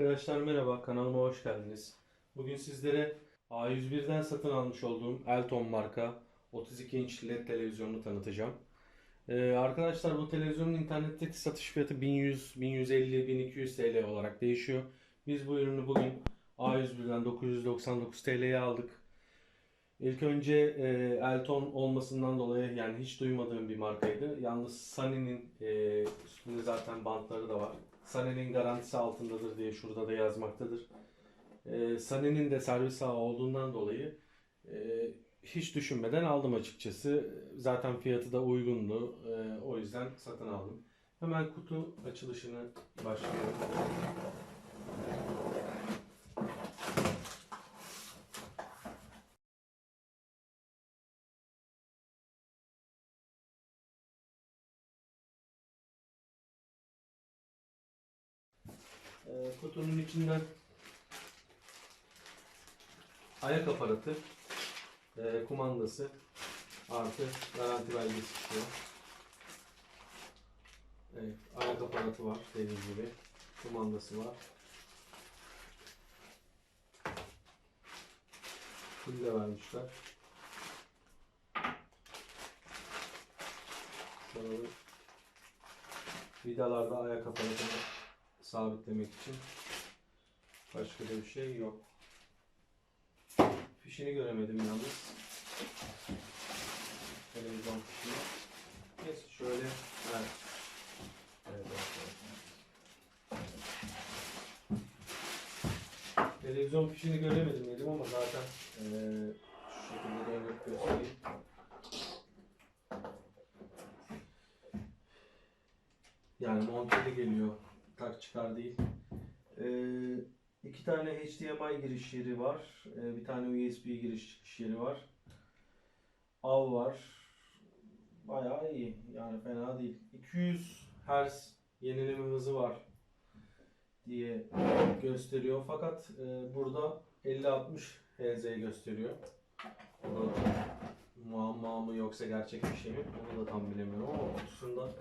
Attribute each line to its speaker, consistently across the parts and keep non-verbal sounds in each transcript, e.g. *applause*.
Speaker 1: Arkadaşlar merhaba, kanalıma hoş geldiniz. Bugün sizlere A101'den satın almış olduğum Elton marka 32 inç LED televizyonunu tanıtacağım. Ee, arkadaşlar bu televizyonun internetteki satış fiyatı 1100, 1150, 1200 TL olarak değişiyor. Biz bu ürünü bugün A101'den 999 TL'ye aldık. İlk önce e, Elton olmasından dolayı yani hiç duymadığım bir markaydı. Yalnız Sony'nin e, üstünde zaten bantları da var. Sony'nin garantisi altındadır diye şurada da yazmaktadır. E, Sony'nin de servis ağı olduğundan dolayı e, hiç düşünmeden aldım açıkçası. Zaten fiyatı da uygundu. E, o yüzden satın aldım. Hemen kutu açılışını başlayalım. E, kutunun içinden ayak aparatı, e, kumandası artı garanti belgesi çıkıyor. Evet, ayak aparatı var dediğim gibi. Kumandası var. De vermişler. Şöyle vidalarda ayak aparatını sabitlemek için başka da bir şey yok. Fişini göremedim yalnız. Televizyon fişini. Neyse şöyle evet. Televizyon fişini göremedim dedim ama zaten eee şu şekilde döndürüp göstereyim. Yani monteli geliyor. Tak çıkar değil. Ee, iki tane HDMI giriş yeri var. Ee, bir tane USB giriş çıkış yeri var. Av var. Bayağı iyi. Yani fena değil. 200 Hz yenileme hızı var diye gösteriyor. Fakat e, burada 50-60 Hz gösteriyor. O da muamma mı yoksa gerçek bir şey mi? Onu da tam bilemiyorum ama kutusunda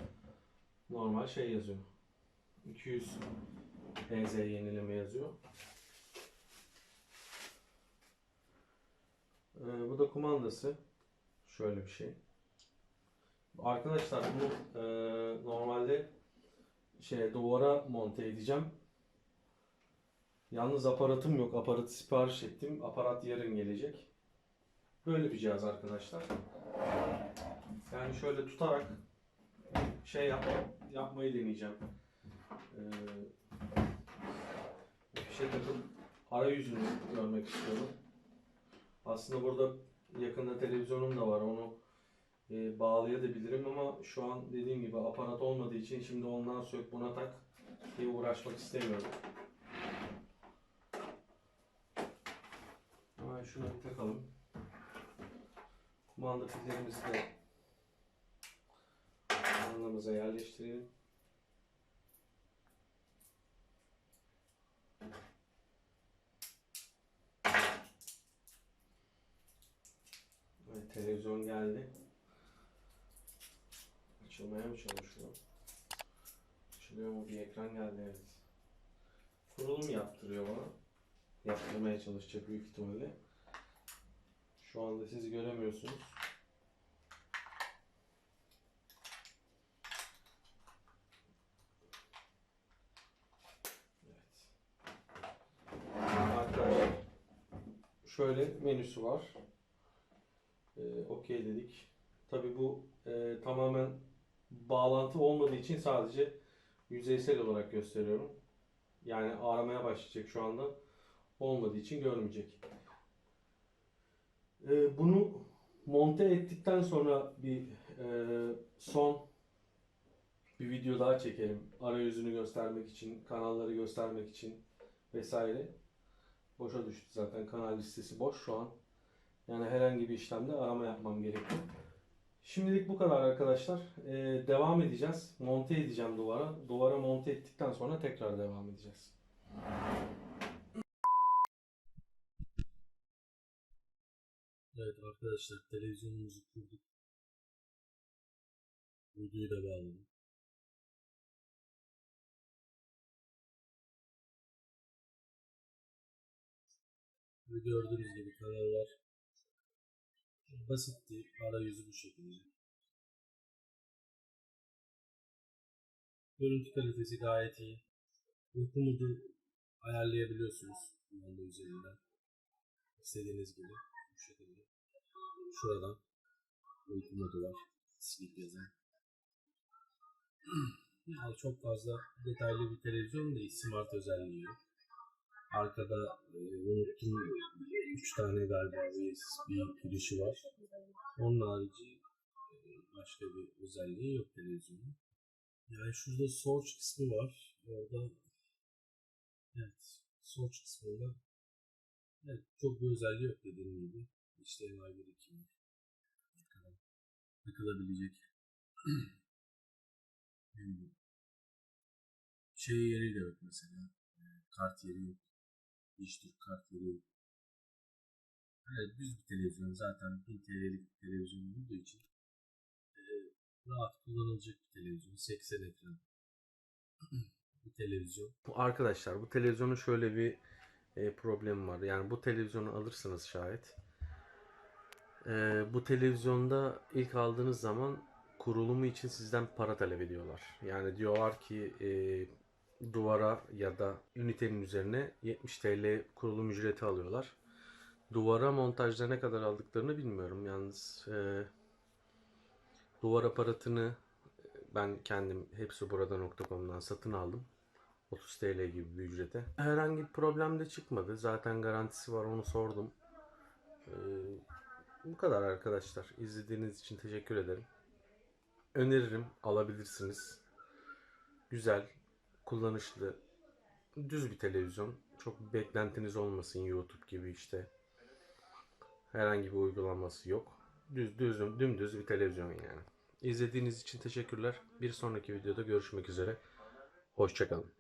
Speaker 1: normal şey yazıyor. 200 Hz yenileme yazıyor. Ee, bu da kumandası. Şöyle bir şey. Arkadaşlar bunu e, normalde şey duvara monte edeceğim. Yalnız aparatım yok. Aparatı sipariş ettim. Aparat yarın gelecek. Böyle bir cihaz arkadaşlar. Yani şöyle tutarak şey yap, yapmayı deneyeceğim. Ee, fişe takıp arayüzünü görmek istiyorum. Aslında burada yakında televizyonum da var. Onu e, bağlayabilirim ama şu an dediğim gibi aparat olmadığı için şimdi ondan sök buna tak diye uğraşmak istemiyorum. Hemen şuna bir takalım. Kumanda pillerimizi de kumandamıza yerleştirelim. Televizyon geldi. Açılmaya mı çalışıyor? Açılıyor mu? Bir ekran geldi evet. Kurulum yaptırıyor bana. Yaptırmaya çalışacak büyük ihtimalle. Şu anda siz göremiyorsunuz. Evet. Arkadaşlar şöyle menüsü var. Ee, Okey dedik. Tabi bu e, tamamen bağlantı olmadığı için sadece yüzeysel olarak gösteriyorum. Yani aramaya başlayacak şu anda. Olmadığı için görmeyecek. Ee, bunu monte ettikten sonra bir e, son bir video daha çekelim. Arayüzünü göstermek için, kanalları göstermek için vesaire. Boşa düştü zaten kanal listesi boş şu an. Yani herhangi bir işlemde arama yapmam gerekiyor. Şimdilik bu kadar arkadaşlar. Ee, devam edeceğiz. Monte edeceğim duvara. Duvara monte ettikten sonra tekrar devam edeceğiz. Evet arkadaşlar televizyonumuzu kurduk. Uyduyu da bağladım.
Speaker 2: Ve gördüğünüz gibi kanallar basitti. Arayüzü bu şekilde. Görüntü kalitesi gayet iyi. Uyku modu ayarlayabiliyorsunuz kumanda üzerinden. İstediğiniz gibi bu şekilde. Şuradan uyku modu var. Sleep yazan. *clears throat* Yani çok fazla detaylı bir televizyon değil. Smart özelliği yok. Arkada e, unuttum 3 tane galiba USB girişi var. Onun harici e, başka bir özelliği yok televizyonun. Yani şurada search kısmı var. Orada evet search kısmında evet, çok bir özelliği yok dediğim gibi. HDMI 1 2 var. Arkadan takılabilecek *clears throat* şey yeri de yok mesela. Kart yeri yok. Dijital kart yeri yok. Evet, düz bir televizyon zaten 1000 TL'lik bir televizyon olduğu için e, rahat kullanılacak bir televizyon. 80 ekran *clears throat* bir televizyon.
Speaker 1: Arkadaşlar bu televizyonun şöyle bir e, problemi var. Yani bu televizyonu alırsınız şayet. E, bu televizyonda ilk aldığınız zaman kurulumu için sizden para talep ediyorlar. Yani diyorlar ki e, duvara ya da ünitenin üzerine 70 TL kurulum ücreti alıyorlar. Duvara montajda ne kadar aldıklarını bilmiyorum. Yalnız e, duvar aparatını ben kendim hepsi burada.com'dan satın aldım. 30 TL gibi bir ücrete. Herhangi bir problem de çıkmadı. Zaten garantisi var onu sordum. Ee, bu kadar arkadaşlar. İzlediğiniz için teşekkür ederim. Öneririm alabilirsiniz. Güzel, kullanışlı, düz bir televizyon. Çok beklentiniz olmasın YouTube gibi işte. Herhangi bir uygulaması yok. Düz, düz, dümdüz bir televizyon yani. İzlediğiniz için teşekkürler. Bir sonraki videoda görüşmek üzere. Hoşçakalın.